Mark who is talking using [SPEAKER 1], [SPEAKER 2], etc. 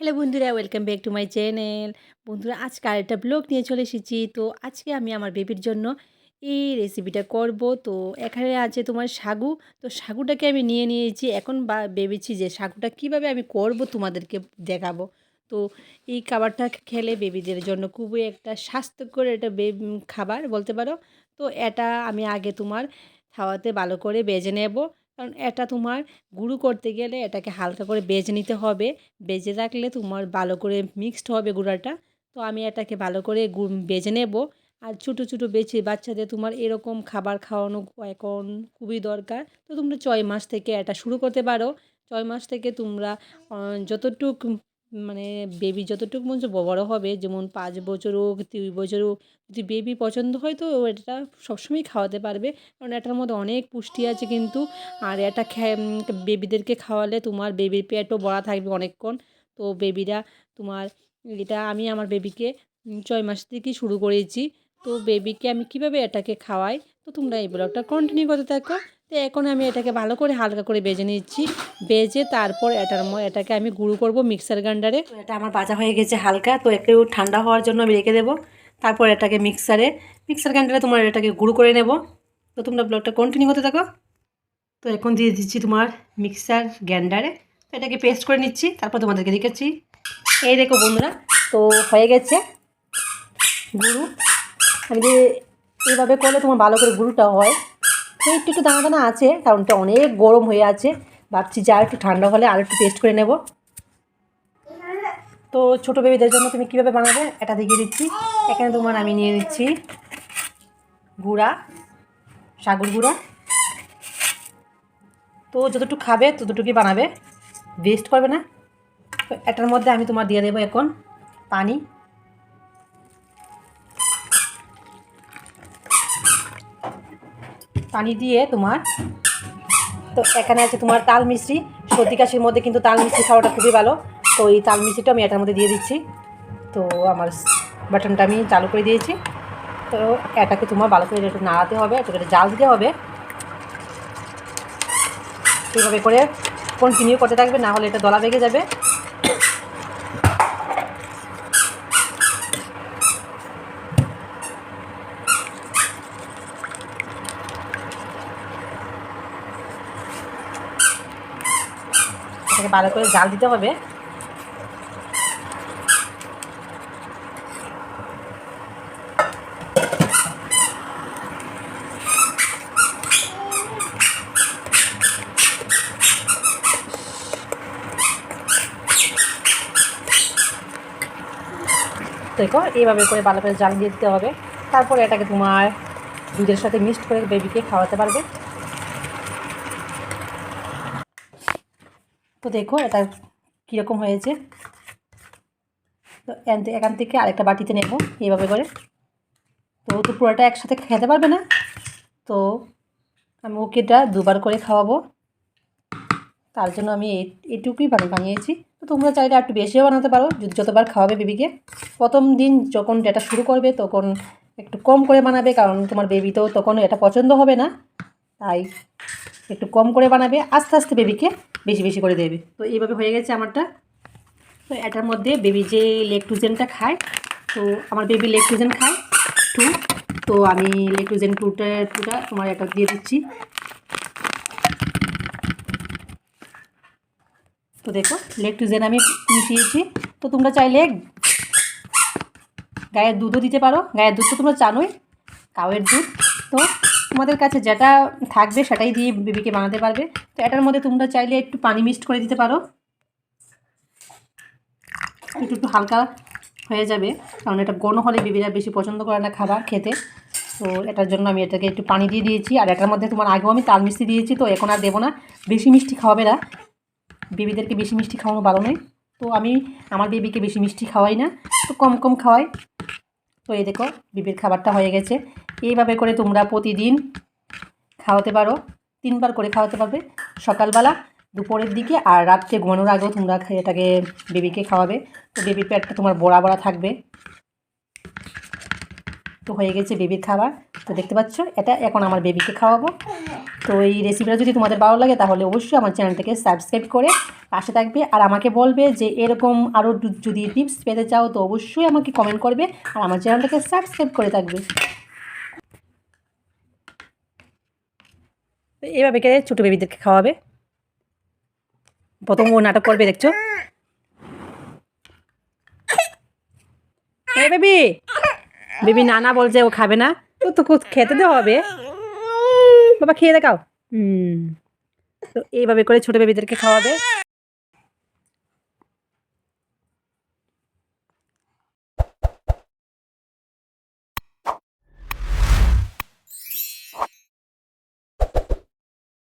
[SPEAKER 1] Hello বন্ধুরা, welcome back to my channel. বন্ধুরা, আজকে আরেকটা ব্লগ নিয়ে চলে এসেছি। তো আজকে আমি আমার বেবির জন্য এই রেসিপিটা করব। তো এখানে আছে তোমার সাগু। তো সাগুটাকে আমি নিয়ে নিয়েছি। এখন বা, ভেবেছি যে সাগুটা কীভাবে আমি করব তোমাদেরকে দেখাবো। তো এই খাবারটা খেলে বেবিদের জন্য খুবই একটা স্বাস্থ্যকর বে- খাবার, বলতে পারো। তো এটা আমি আগে তোমার খাওয়াতে ভালো করে বেজে নেব। কারণ এটা তোমার গুঁড়ো করতে গেলে এটাকে হালকা করে বেজে নিতে হবে। বেজে রাখলে তোমার ভালো করে মিক্সড হবে গুঁড়াটা। তো আমি এটাকে ভালো করে বেজে নেব। আর ছোটো ছোটো বেছে বাচ্চাদের তোমার এরকম খাবার খাওয়ানো এখন খুবই দরকার। তো তোমরা ছয় মাস থেকে এটা শুরু করতে পারো। ছয় মাস থেকে তোমরা যতটুক মানে বেবি যতটুকু মঞ্চ বড় হবে, যেমন পাঁচ বছর হোক, দুই বছর হোক, যদি বেবি পছন্দ হয় তো এটা সবসময় খাওয়াতে পারবে। কারণ এটার মধ্যে অনেক পুষ্টি আছে কিন্তু, আর এটা বেবিদেরকে খাওয়ালে তোমার বেবির পেটও বড়া থাকবে অনেকক্ষণ। তো বেবিরা তোমার, এটা আমি আমার বেবিকে ছয় মাস থেকেই শুরু করেছি। তো বেবিকে আমি কীভাবে এটাকে খাওয়াই? তো তোমরা এই ব্লগটা কন্টিনিউ করতে থাকো। তো এখন আমি এটাকে ভালো করে হালকা করে বেজে নিচ্ছি। বেজে তারপর এটার এটাকে আমি গুঁড়ো করব মিক্সার গ্রাইন্ডারে এটা আমার বাজা হয়ে গেছে হালকা, তো একটু ঠান্ডা হওয়ার জন্য আমি রেখে দেবো। তারপর এটাকে মিক্সারে মিক্সার গ্রাইন্ডারে তোমার এটাকে গুঁড়ো করে নেব। তো তোমরা ব্লগটা কন্টিনিউ করতে থাকো। তো এখন দিয়ে দিচ্ছি তোমার মিক্সার গ্রাইন্ডারে এটাকে পেস্ট করে নিচ্ছি, তারপর তোমাদেরকে দেখাচ্ছি। এই দেখো বন্ধুরা, তো হয়ে গেছে গুঁড়ো। আমি যে এইভাবে করলে তোমার ভালো করে গুঁড়োটা হয়। তো একটু একটু দানা দানা আছে কারণ এটা অনেক গরম হয়ে আছে। ভাবছি যা একটু ঠান্ডা হলে আর একটু টেস্ট করে নেব। তো ছোটো বেবিদের জন্য তুমি কীভাবে বানাবে, এটা দেখিয়ে দিচ্ছি। এখানে তোমার আমি নিয়ে নিচ্ছি গুঁড়া, সাগর গুঁড়া। তো যতটুকু খাবে, ততটুকুই বানাবে। ওয়েস্ট করবে না। তো এটার মধ্যে আমি তোমার দিয়ে দেবো এখন পানি। পানি দিয়ে তোমার, তো এখানে আছে তোমার তাল মিশ্রি সর্দি কাশির মধ্যে কিন্তু তাল মিশ্রি খাওয়াটা খুবই ভালো। তো এই তাল মিশ্রিটা আমি এটার মধ্যে দিয়ে দিচ্ছি। তো আমার বাটনটা আমি চালু করে দিয়েছি। তো এটাকে তোমার ভালো করে একটু নাড়াতে হবে, একটু করে জাল দিতে হবে। এইভাবে করে কন্টিনিউ করতে থাকবে, না হলে এটা দলা বেগে যাবে। এটাকে ভালো করে জাল দিতে হবে। দেখো, এইভাবে করে ভালো করে জাল দিয়ে দিতে হবে। তারপরে এটাকে তোমার দুধের সাথে মিক্সড করে বেবিকে খাওয়াতে পারবে। তো দেখো এটা কীরকম হয়েছে। তো এখান থেকে- আরেকটা বাটিতে নেব এইভাবে করে। তো তো পুরোটা একসাথে খেতে পারবে না। তো আমি ওকে এটা দুবার করে খাওয়াবো। তার জন্য আমি এটুকুই বানিয়েছি। তো তোমরা চাইলে একটু বেশিও বানাতে পারো। যতবার খাওয়াবে বেবিকে। প্রথম দিন যখন এটা শুরু করবে তখন একটু কম করে বানাবে। কারণ তোমার বেবি তো তখন এটা পছন্দ হবে না। তাই একটু কম করে বানাবে, আস্তে আস্তে বেবিকে বেশি বেশি করে দেবে। তো এইভাবে হয়ে গেছে আমারটা। তো এটার মধ্যে বেবি যে লেকটুজেনটা খায়, তো আমার বেবি লেকটুজেন খায় টু তো আমি লেকটুজেন টুটা টুটা তোমার এটা দিয়ে দিচ্ছি। তো দেখো, লেকটুজেন আমি মিশিয়েছি। তো তোমরা চাইলে গায়ের দুধও দিতে পারো। গায়ের দুধ তো তোমরা জানোই, কাউয়ের দুধ। তো তোমাদের কাছে যেটা থাকবে সেটাই দিয়ে বেবিকে বানাতে পারবে। তো এটার মধ্যে তোমরা চাইলে একটু পানি মিক্সড করে দিতে পারো। একটু একটু হালকা হয়ে যাবে, কারণ এটা গণ হলে বেবিরা বেশি পছন্দ করে না খাবার খেতে। তো এটার জন্য আমি এটাকে একটু পানি দিয়ে দিয়েছি। আর এটার মধ্যে তোমার আগেও আমি তাল মিষ্টি দিয়েছি, তো এখন আর দেবো না। বেশি মিষ্টি খাওয়াবে না। বেবিদেরকে বেশি মিষ্টি খাওয়ানো ভালো নয়। তো আমি, আমার বেবিকে বেশি মিষ্টি খাওয়াই না। তো কম কম খাওয়াই। তো এই দেখো বিবির খাবারটা হয়ে গেছে। এইভাবে করে তোমরা প্রতিদিন খাওয়াতে পারো, তিনবার করে খাওয়াতে পারবে। সকালবেলা, দুপুরের দিকে আর রাত্রে ঘুমানোর আগেও তোমরা এটাকে বেবিকে খাওয়াবে। তো বেবির পেটটা তোমার বড়া বড়া থাকবে। তো হয়ে গেছে বেবির খাবার। তো দেখতে পাচ্ছ, এটা এখন আমার বেবিকে খাওয়াবো। তো এই রেসিপিটা যদি তোমাদের ভালো লাগে, তাহলে অবশ্যই আমার চ্যানেলটাকে সাবস্ক্রাইব করে পাশে থাকবে। আর আমাকে বলবে যে এরকম আরও যদি টিপস পেতে চাও, তো অবশ্যই আমাকে কমেন্ট করবে। আর আমার চ্যানেলটাকে সাবস্ক্রাইব করে থাকবে। এইভাবে ছোটো বেবিদেরকে খাওয়াবে। প্রথম ও নাটক করবে, দেখছ? বেবি বেবি নানা বলছে ও খাবে না। তো খেতে দেওয়া হবে। বাবা খেয়ে দেখাও। হুম। তো এইভাবে করে ছোট বেবিদেরকে খাওয়াবে।